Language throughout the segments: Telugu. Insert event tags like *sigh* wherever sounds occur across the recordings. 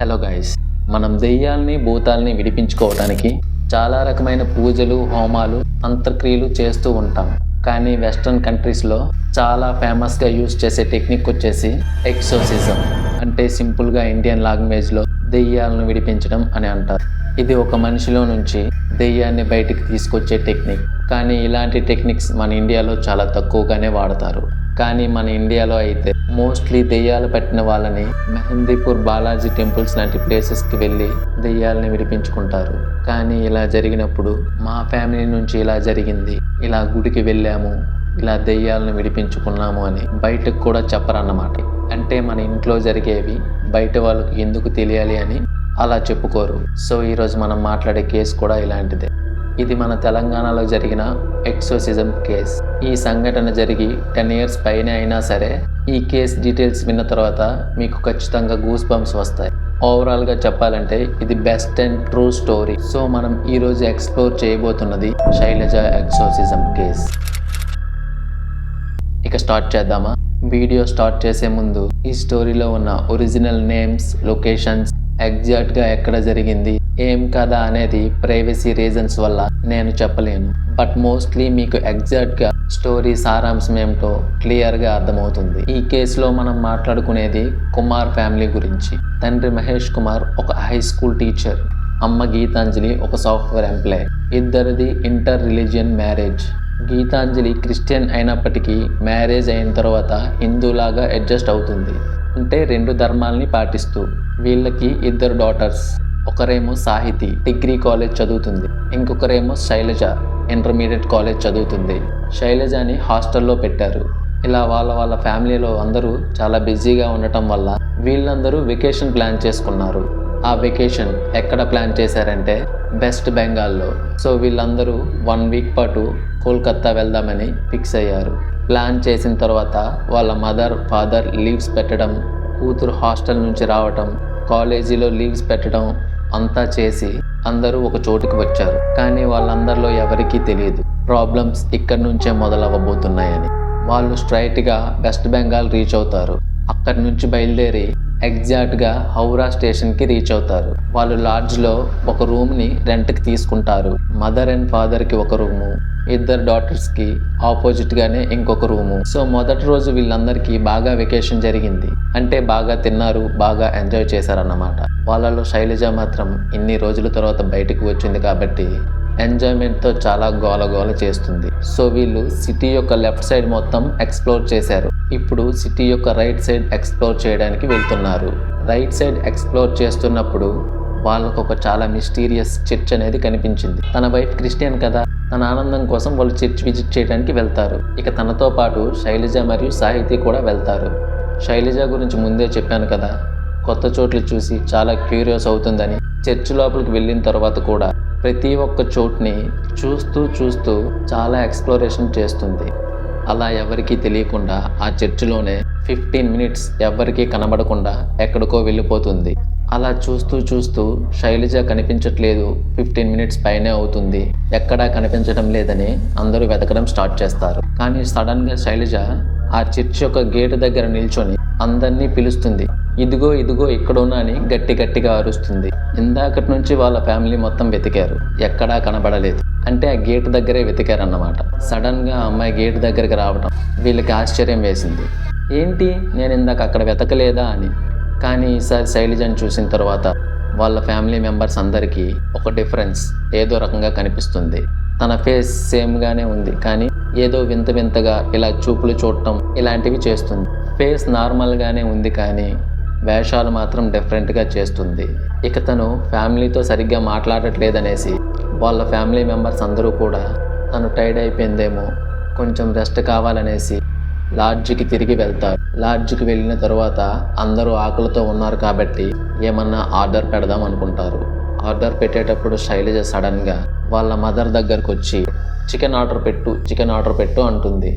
హలో గైస్ మనం దెయ్యాల్ని భూతాల్ని విడిపించుకోవడానికి చాలా రకమైన పూజలు హోమాలు అంత్యక్రియలు చేస్తూ ఉంటాం. కానీ వెస్ట్రన్ కంట్రీస్లో చాలా ఫేమస్గా యూజ్ చేసే టెక్నిక్ వచ్చేసి ఎక్సోసిజం అంటే సింపుల్గా ఇండియన్ లాంగ్వేజ్లో దెయ్యాలను విడిపించడం అని అంటారు. ఇది ఒక మనిషిలో నుంచి దెయ్యాన్ని బయటికి తీసుకొచ్చే టెక్నిక్ కానీ ఇలాంటి టెక్నిక్స్ మన ఇండియాలో చాలా తక్కువగానే వాడతారు. కానీ మన ఇండియాలో అయితే మోస్ట్లీ దెయ్యాలు పట్టిన వాళ్ళని మెహందీపూర్ బాలాజీ టెంపుల్స్ లాంటి ప్లేసెస్కి వెళ్ళి దెయ్యాలని విడిపించుకుంటారు. కానీ ఇలా జరిగినప్పుడు మా ఫ్యామిలీ నుంచి ఇలా జరిగింది. ఇలా గుడికి వెళ్ళాము. ఇలా దెయ్యాలను విడిపించుకున్నాము అని బయటకు కూడా చెప్పరన్నమాట. అంటే మన ఇంట్లో జరిగేవి బయట వాళ్ళకి ఎందుకు తెలియాలి అని అలా చెప్పుకోరు. సో ఈరోజు మనం మాట్లాడే కేసు కూడా ఇలాంటిదే. ఇది మన తెలంగాణలో జరిగిన ఎక్సోసిజం కేస్. ఈ సంఘటన జరిగి టెన్ ఇయర్స్ పైన అయినా సరే ఈ కేస్ డీటెయిల్స్ విన్న తర్వాత మీకు ఖచ్చితంగా గూస్ బంప్స్ వస్తాయి ఓవరాల్గా చెప్పాలంటే ఇది best and true story. So మనం ఈరోజు ఎక్స్ప్లోర్ చేయబోతున్నది శైలజ ఎక్సోసిజం కేస్. ఇక స్టార్ట్ చేద్దామా? వీడియో స్టార్ట్ చేసే ముందు ఈ స్టోరీలో ఉన్న ఒరిజినల్ నేమ్స్ లొకేషన్స్ ఎగ్జాక్ట్గా ఎక్కడ జరిగింది ఏం కదా అనేది ప్రైవసీ రీజన్స్ వల్ల నేను చెప్పలేను. బట్ మోస్ట్లీ మీకు ఎగ్జాక్ట్గా స్టోరీ సారాంశం ఏమిటో క్లియర్గా అర్థమవుతుంది. ఈ కేసులో మనం మాట్లాడుకునేది కుమార్ ఫ్యామిలీ గురించి. తండ్రి మహేష్ కుమార్ ఒక హై స్కూల్ టీచర్ అమ్మ గీతాంజలి ఒక సాఫ్ట్వేర్ ఎంప్లాయ్ ఇద్దరిది inter religion marriage Geetanjali Christian అయినప్పటికీ మ్యారేజ్ అయిన తర్వాత హిందూలాగా అడ్జస్ట్ అవుతుంది. అంటే రెండు ధర్మాల్ని పాటిస్తూ. వీళ్ళకి ఇద్దరు డాటర్స్ ఒకరేమో సాహితి డిగ్రీ కాలేజ్ చదువుతుంది. ఇంకొకరేమో శైలజ ఇంటర్మీడియట్ కాలేజ్ చదువుతుంది. శైలజని హాస్టల్లో పెట్టారు. ఇలా వాళ్ళ వాళ్ళ ఫ్యామిలీలో అందరూ చాలా బిజీగా ఉండటం వల్ల వీళ్ళందరూ వెకేషన్ ప్లాన్ చేసుకున్నారు. ఆ వెకేషన్ ఎక్కడ ప్లాన్ చేశారంటే వెస్ట్ బెంగాల్లో. సో వీళ్ళందరూ వన్ వీక్ పాటు కోల్కత్తా వెళ్దామని ఫిక్స్ అయ్యారు. ప్లాన్ చేసిన తర్వాత వాళ్ళ మదర్ ఫాదర్ లీవ్స్ పెట్టడం కూతురు హాస్టల్ నుంచి రావటం కాలేజీలో లీవ్స్ పెట్టడం అంతా చేసి అందరూ ఒక చోటుకి వచ్చారు. కానీ వాళ్ళందరిలో ఎవరికీ తెలియదు. ప్రాబ్లమ్స్ ఇక్కడి నుంచే మొదలవ్వబోతున్నాయని. వాళ్ళు స్ట్రైట్గా వెస్ట్ బెంగాల్ రీచ్ అవుతారు. అక్కడి నుంచి బయలుదేరి ఎగ్జాక్ట్గా హౌరా స్టేషన్కి రీచ్ అవుతారు. వాళ్ళు లాడ్జ్లో ఒక రూమ్ని రెంట్కి తీసుకుంటారు. మదర్ అండ్ ఫాదర్కి ఒక రూము ఇద్దరు డాటర్స్కి ఆపోజిట్గానే ఇంకొక రూము. సో మొదటి రోజు వీళ్ళందరికీ బాగా వెకేషన్ జరిగింది. అంటే బాగా తిన్నారు బాగా ఎంజాయ్ చేశారన్నమాట. వాళ్ళలో శైలజ మాత్రం ఇన్ని రోజుల తర్వాత బయటకు వచ్చింది కాబట్టి ఎంజాయ్మెంట్తో చాలా గోల గోల చేస్తుంది. సో వీళ్ళు సిటీ యొక్క లెఫ్ట్ సైడ్ మొత్తం ఎక్స్ప్లోర్ చేశారు. ఇప్పుడు సిటీ యొక్క రైట్ సైడ్ ఎక్స్ప్లోర్ చేయడానికి వెళ్తున్నారు. రైట్ సైడ్ ఎక్స్ప్లోర్ చేస్తున్నప్పుడు వాళ్ళకు ఒక చాలా మిస్టీరియస్ చర్చ్ అనేది కనిపించింది. తన వైఫ్ క్రిస్టియన్ కదా తన ఆనందం కోసం వాళ్ళు చర్చ్ విజిట్ చేయడానికి వెళ్తారు. ఇక తనతో పాటు శైలజ మరియు సాహితీ కూడా వెళ్తారు. శైలజ గురించి ముందే చెప్పాను కదా కొత్త చోట్లు చూసి చాలా క్యూరియస్ అవుతుందని చర్చ్ లోపలికి వెళ్ళిన తర్వాత కూడా ప్రతి ఒక్క చోటుని చూస్తూ చూస్తూ చాలా ఎక్స్ప్లోరేషన్ చేస్తుంది. అలా ఎవరికీ తెలియకుండా ఆ చర్చిలోనే ఫిఫ్టీన్ మినిట్స్ ఎవరికీ కనబడకుండా ఎక్కడికో వెళ్ళిపోతుంది. అలా చూస్తూ చూస్తూ శైలజ కనిపించట్లేదు. ఫిఫ్టీన్ మినిట్స్ పైనే అవుతుంది. ఎక్కడా కనిపించడం లేదని అందరూ వెతకడం స్టార్ట్ చేస్తారు. కానీ సడన్గా శైలజ ఆ చర్చ్ యొక్క గేటు దగ్గర నిల్చొని అందరినీ పిలుస్తుంది. ఇదిగో ఇదిగో ఇక్కడున్నా అని గట్టి గట్టిగా అరుస్తుంది. ఇందాకటి నుంచి వాళ్ళ ఫ్యామిలీ మొత్తం వెతికారు. ఎక్కడా కనబడలేదు. అంటే ఆ గేట్ దగ్గరే వెతికారన్నమాట. సడన్గా అమ్మాయి గేట్ దగ్గరికి రావడం వీళ్ళకి ఆశ్చర్యం వేసింది. ఏంటి? నేను ఇందాక అక్కడ వెతకలేదా? అని. కానీ ఈసారి శైలిజను చూసిన తర్వాత వాళ్ళ ఫ్యామిలీ మెంబర్స్ అందరికీ ఒక డిఫరెన్స్ ఏదో రకంగా కనిపిస్తుంది. తన ఫేస్ సేమ్గానే ఉంది. కానీ ఏదో వింత వింతగా ఇలా చూపులు చూడటం ఇలాంటివి చేస్తుంది. ఫేస్ నార్మల్గానే ఉంది కానీ వేషాలు మాత్రం డిఫరెంట్గా చేస్తుంది. ఇక తను ఫ్యామిలీతో సరిగ్గా మాట్లాడట్లేదనేసి వాళ్ళ ఫ్యామిలీ మెంబర్స్ అందరూ కూడా తను టైర్డ్ అయిపోయిందేమో కొంచెం రెస్ట్ కావాలనేసి లాడ్జికి తిరిగి వెళ్తారు. లాడ్జికి వెళ్ళిన తర్వాత అందరూ ఆకలితో ఉన్నారు కాబట్టి ఏమన్నా ఆర్డర్ పెడదాం అనుకుంటారు. ఆర్డర్ పెట్టేటప్పుడు శైలజ సడన్గా వాళ్ళ మదర్ దగ్గరకు వచ్చి చికెన్ ఆర్డర్ పెట్టు చికెన్ ఆర్డర్ పెట్టు అంటుంది.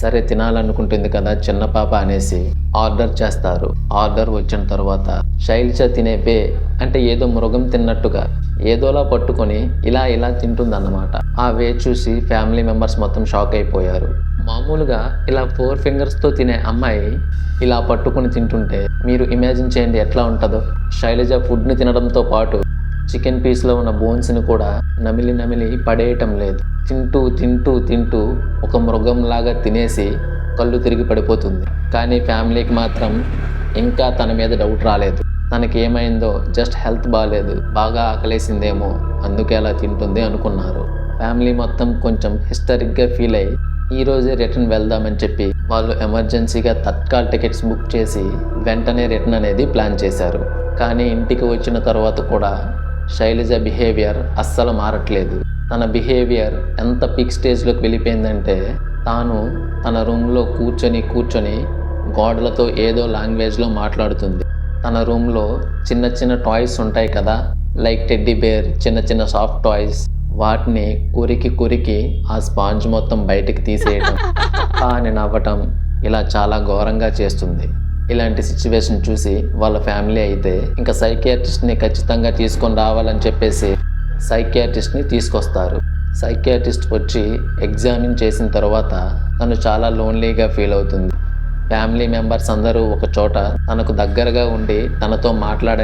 సరే తినాలనుకుంటుంది కదా చిన్న పాప అనేసి ఆర్డర్ చేస్తారు. ఆర్డర్ వచ్చిన తర్వాత శైలజ తినే వే అంటే ఏదో మృగం తిన్నట్టుగా ఏదోలా పట్టుకొని ఇలా ఇలా తింటుందన్నమాట. ఆ వే చూసి ఫ్యామిలీ మెంబర్స్ మొత్తం షాక్ అయిపోయారు. మామూలుగా ఇలా ఫోర్ ఫింగర్స్తో తినే అమ్మాయి ఇలా పట్టుకుని తింటుంటే మీరు ఇమాజిన్ చేయండి ఎట్లా ఉంటుందో. శైలజ ఫుడ్ని తినడంతో పాటు చికెన్ పీస్లో ఉన్న బోన్స్ని కూడా నమిలి నమిలి పడేయటం లేదు. తింటూ తింటూ తింటూ ఒక మృగంలాగా తినేసి కళ్ళు తిరిగి పడిపోతుంది. కానీ ఫ్యామిలీకి మాత్రం ఇంకా తన మీద డౌట్ రాలేదు. తనకి ఏమైందో జస్ట్ హెల్త్ బాగాలేదు బాగా ఆకలేసిందేమో అందుకే అలా తింటుంది అనుకున్నారు. ఫ్యామిలీ మొత్తం కొంచెం హిస్టరిక్గా ఫీల్ అయ్యి ఈ రోజే రిటర్న్ వెళ్దామని చెప్పి వాళ్ళు ఎమర్జెన్సీగా తత్కాల్ టికెట్స్ బుక్ చేసి వెంటనే రిటర్న్ అనేది ప్లాన్ చేశారు. కానీ ఇంటికి వచ్చిన తర్వాత కూడా శైలజ బిహేవియర్ అస్సలు మారట్లేదు. తన బిహేవియర్ ఎంత పీక్ స్టేజ్లోకి వెళ్ళిపోయిందంటే తాను తన రూమ్లో కూర్చొని కూర్చొని గోడలతో ఏదో లాంగ్వేజ్లో మాట్లాడుతుంది. తన రూమ్లో చిన్న చిన్న టాయ్స్ ఉంటాయి కదా లైక్ టెడ్డీ బేర్ చిన్న చిన్న సాఫ్ట్ టాయ్స్ వాటిని కొరికి కొరికి ఆ స్పాంజ్ మొత్తం బయటికి తీసేయడం అని *laughs* నవ్వటం ఇలా చాలా ఘోరంగా చేస్తుంది. ఇలాంటి సిచ్యువేషన్ చూసి వాళ్ళ ఫ్యామిలీ అయితే ఇంకా సైకియాట్రిస్ట్ని ఖచ్చితంగా తీసుకొని రావాలని చెప్పేసి సైకియాట్రిస్ట్ని తీసుకొస్తారు. సైకియాట్రిస్ట్ వచ్చి ఎగ్జామిన్ చేసిన తర్వాత తను చాలా లోన్లీగా ఫీల్ అవుతుంది. ఫ్యామిలీ మెంబర్స్ అందరూ ఒక చోట తనకు దగ్గరగా ఉండి తనతో మాట్లాడ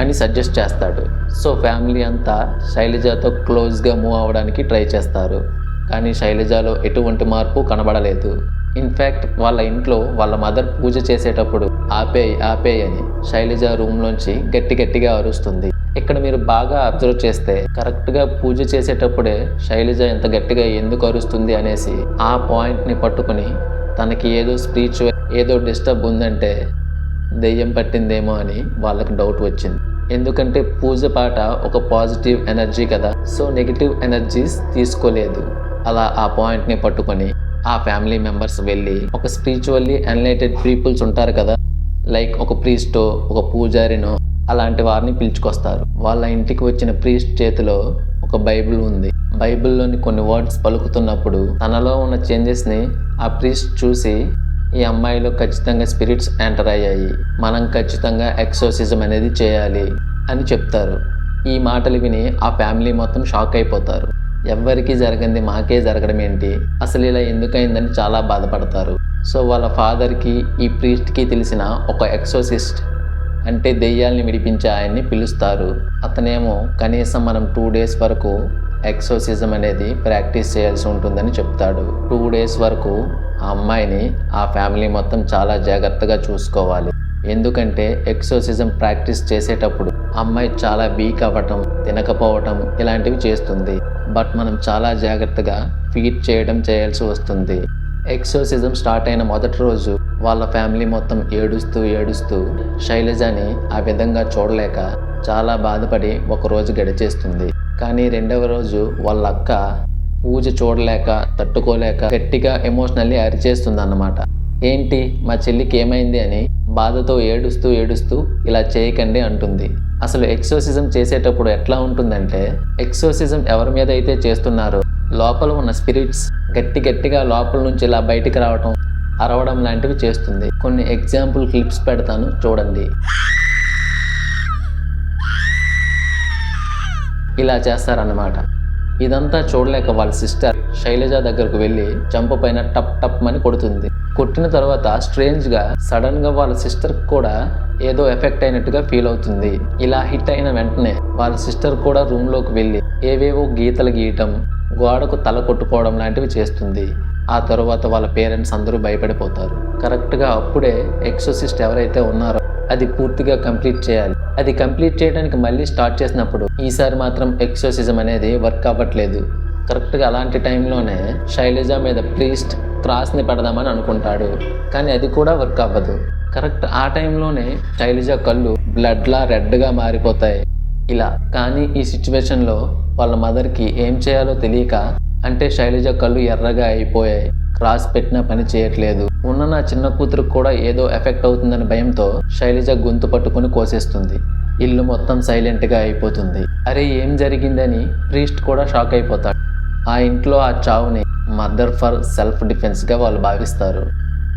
అని సజెస్ట్ చేస్తాడు. సో ఫ్యామిలీ అంతా శైలజతో క్లోజ్గా మూవ్ అవ్వడానికి ట్రై చేస్తారు. కానీ శైలజలో ఎటువంటి మార్పు కనబడలేదు. ఇన్ఫ్యాక్ట్ వాళ్ళ ఇంట్లో వాళ్ళ మదర్ పూజ చేసేటప్పుడు ఆపే ఆపే అని శైలజ రూమ్లోంచి గట్టి గట్టిగా అరుస్తుంది. ఇక్కడ మీరు బాగా అబ్జర్వ్ చేస్తే కరెక్ట్గా పూజ చేసేటప్పుడే శైలజ ఎంత గట్టిగా ఎందుకు అరుస్తుంది అనేసి ఆ పాయింట్ని పట్టుకొని తనకి ఏదో స్పీచ్ ఏదో డిస్టర్బ్ ఉందంటే దెయ్యం పట్టిందేమో అని వాళ్ళకి డౌట్ వచ్చింది. ఎందుకంటే పూజ పాట ఒక పాజిటివ్ ఎనర్జీ కదా సో నెగిటివ్ ఎనర్జీస్ తీసుకోలేదు. అలా ఆ పాయింట్ని పట్టుకొని ఆ ఫ్యామిలీ మెంబర్స్ వెళ్ళి ఒక స్పిరిచువల్లీ ఎన్లైటెడ్ పీపుల్స్ ఉంటారు కదా లైక్ ఒక ప్రీస్టో ఒక పూజారినో అలాంటి వారిని పిలుచుకొస్తారు. వాళ్ళ ఇంటికి వచ్చిన ప్రీస్ట్ చేతిలో ఒక బైబిల్ ఉంది. బైబిల్లోని కొన్ని వర్డ్స్ పలుకుతున్నప్పుడు తనలో ఉన్న చేంజెస్ని ఆ ప్రీస్ట్ చూసి ఈ అమ్మాయిలో ఖచ్చితంగా స్పిరిట్స్ ఎంటర్ అయ్యాయి. మనం ఖచ్చితంగా ఎక్సోసిజం అనేది చేయాలి అని చెప్తారు. ఈ మాటలు విని ఆ ఫ్యామిలీ మొత్తం షాక్ అయిపోతారు. ఎవ్వరికీ జరగంది మాకే జరగడం ఏంటి? అసలు ఇలా ఎందుకైందని చాలా బాధపడతారు. సో వాళ్ళ ఫాదర్కి ఈ ప్రీస్ట్కి తెలిసిన ఒక ఎక్సోసిస్ట్ అంటే దెయ్యాల్ని విడిపించే ఆయన్ని పిలుస్తారు. అతనేమో కనీసం మనం టూ డేస్ వరకు ఎక్సోసిజం అనేది ప్రాక్టీస్ చేయాల్సి ఉంటుందని చెప్తాడు. టూ డేస్ వరకు ఆ అమ్మాయిని ఆ ఫ్యామిలీ మొత్తం చాలా జాగ్రత్తగా చూసుకోవాలి. ఎందుకంటే ఎక్సోసిజం ప్రాక్టీస్ చేసేటప్పుడు అమ్మాయి చాలా వీక్ అవ్వటం తినకపోవటం ఇలాంటివి చేస్తుంది. బట్ మనం చాలా జాగ్రత్తగా ఫీడ్ చేయడం చేయాల్సి వస్తుంది. ఎక్సోసిజం స్టార్ట్ అయిన మొదటి రోజు వాళ్ళ ఫ్యామిలీ మొత్తం ఏడుస్తూ ఏడుస్తూ శైలజని ఆ విధంగా చూడలేక చాలా బాధపడి ఒక రోజు గడిచేస్తుంది. కానీ రెండవ రోజు వాళ్ళ అక్క పూజ చూడలేక తట్టుకోలేక గట్టిగా ఎమోషనల్లీ అరిచేస్తుంది అన్నమాట ఏంటి? మా చెల్లికి ఏమైంది? అని బాధతో ఏడుస్తూ ఏడుస్తూ ఇలా చేయకండి అంటుంది. అసలు ఎక్సోసిజం చేసేటప్పుడు ఎట్లా ఉంటుందంటే ఎక్సోసిజం ఎవరి మీద అయితే చేస్తున్నారో లోపల ఉన్న స్పిరిట్స్ గట్టి గట్టిగా లోపల నుంచి ఇలా బయటికి రావటం అరవడం లాంటివి చేస్తుంది. కొన్ని ఎగ్జాంపుల్ క్లిప్స్ పెడతాను చూడండి. ఇలా చేస్తారన్నమాట. ఇదంతా చూడలేక వాళ్ళ సిస్టర్ శైలజ దగ్గరకు వెళ్ళి చంప పైన టప్ టప్ అని కొడుతుంది. కొట్టిన తర్వాత స్ట్రేంజ్గా సడన్గా వాళ్ళ సిస్టర్ కూడా ఏదో ఎఫెక్ట్ అయినట్టుగా ఫీల్ అవుతుంది. ఇలా హిట్ అయిన వెంటనే వాళ్ళ సిస్టర్ కూడా రూమ్లోకి వెళ్ళి ఏవేవో గీతలు గీయటం గోడకు తల కొట్టుకోవడం లాంటివి చేస్తుంది. ఆ తర్వాత వాళ్ళ పేరెంట్స్ అందరూ భయపడిపోతారు. కరెక్ట్గా అప్పుడే ఎక్సోసిస్ట్ ఎవరైతే ఉన్నారో అది పూర్తిగా కంప్లీట్ చేయాలి. అది కంప్లీట్ చేయడానికి మళ్ళీ స్టార్ట్ చేసినప్పుడు ఈసారి మాత్రం ఎక్సోసిజం అనేది వర్క్ అవ్వట్లేదు. కరెక్ట్గా అలాంటి టైంలోనే శైలజ మీద ప్రీస్ట్ క్రాస్ని పెడదామని అనుకుంటాడు. కానీ అది కూడా వర్క్ అవ్వదు. కరెక్ట్ ఆ టైంలోనే శైలజ కళ్ళు బ్లడ్లా రెడ్గా మారిపోతాయి. ఇలా కానీ ఈ సిచ్యువేషన్లో వాళ్ళ మదర్కి ఏం చేయాలో తెలియక అంటే శైలజ కళ్ళు ఎర్రగా అయిపోయాయి. క్రాస్ పెట్టినా పని చేయట్లేదు. ఉన్న నా చిన్న కూతురు కూడా ఏదో ఎఫెక్ట్ అవుతుందని భయంతో శైలజ గొంతు పట్టుకుని కోసేస్తుంది. ఇల్లు మొత్తం సైలెంట్గా అయిపోతుంది. అరే ఏం జరిగిందని ప్రీస్ట్ కూడా షాక్ అయిపోతాడు. ఆ ఇంట్లో ఆ చావుని మదర్ ఫర్ సెల్ఫ్ డిఫెన్స్గా వాళ్ళు భావిస్తారు.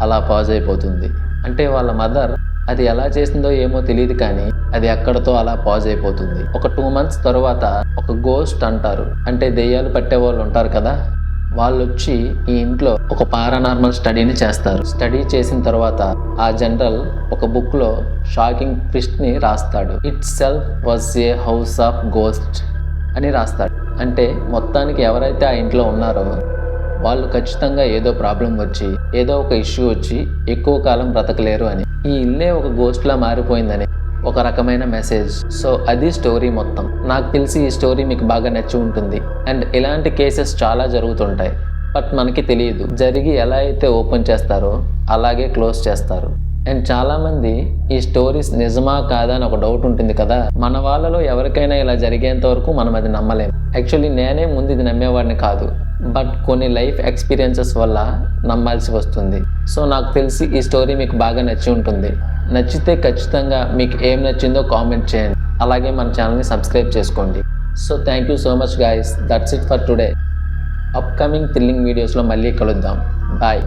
అలా పాజ్ అయిపోతుంది. అంటే వాళ్ళ మదర్ అది ఎలా చేసిందో ఏమో తెలియదు కానీ అది అక్కడతో అలా పాజ్ అయిపోతుంది. ఒక టూ మంత్స్ తర్వాత ఒక గోస్ట్ అంటారు. అంటే దెయ్యాలు పట్టే వాళ్ళు ఉంటారు కదా? వాళ్ళు వచ్చి ఈ ఇంట్లో ఒక పారానార్మల్ స్టడీని చేస్తారు. స్టడీ చేసిన తర్వాత ఆ జనరల్ ఒక బుక్లో షాకింగ్ ట్విస్ట్ని రాస్తాడు. Itself was a house of ghost అని రాస్తాడు. అంటే మొత్తానికి ఎవరైతే ఆ ఇంట్లో ఉన్నారో వాళ్ళు ఖచ్చితంగా ఏదో ప్రాబ్లం వచ్చి ఏదో ఒక ఇష్యూ వచ్చి ఎక్కువ కాలం బ్రతకలేరు అని. ఈ ఇల్లే ఒక గోస్ట్లా మారిపోయిందని. ఒక రకమైన మెసేజ్ సో అది స్టోరీ మొత్తం. నాకు తెలిసి ఈ స్టోరీ మీకు బాగా నచ్చి ఉంటుంది. అండ్ ఇలాంటి కేసెస్ చాలా జరుగుతుంటాయి. బట్ మనకి తెలియదు. జరిగి ఎలా అయితే ఓపెన్ చేస్తారో అలాగే క్లోజ్ చేస్తారు. అండ్ చాలామంది ఈ స్టోరీస్ నిజమా కాదా అని ఒక డౌట్ ఉంటుంది కదా. మన వాళ్ళలో ఎవరికైనా ఇలా జరిగేంత వరకు మనం అది నమ్మలేం. యాక్చువల్లీ నేనే ముందు ఇది నమ్మేవాడిని కాదు. బట్ కొన్ని లైఫ్ ఎక్స్పీరియన్సెస్ వల్ల నమ్మాల్సి వస్తుంది. సో నాకు తెలిసి ఈ స్టోరీ మీకు బాగా నచ్చి ఉంటుంది. నచ్చితే ఖచ్చితంగా మీకు ఏం నచ్చిందో కామెంట్ చేయండి. అలాగే మన ఛానల్ని సబ్స్క్రైబ్ చేసుకోండి. So thank you so much guys. That's it for today upcoming thrilling వీడియోస్లో మళ్ళీ కలుద్దాం. బాయ్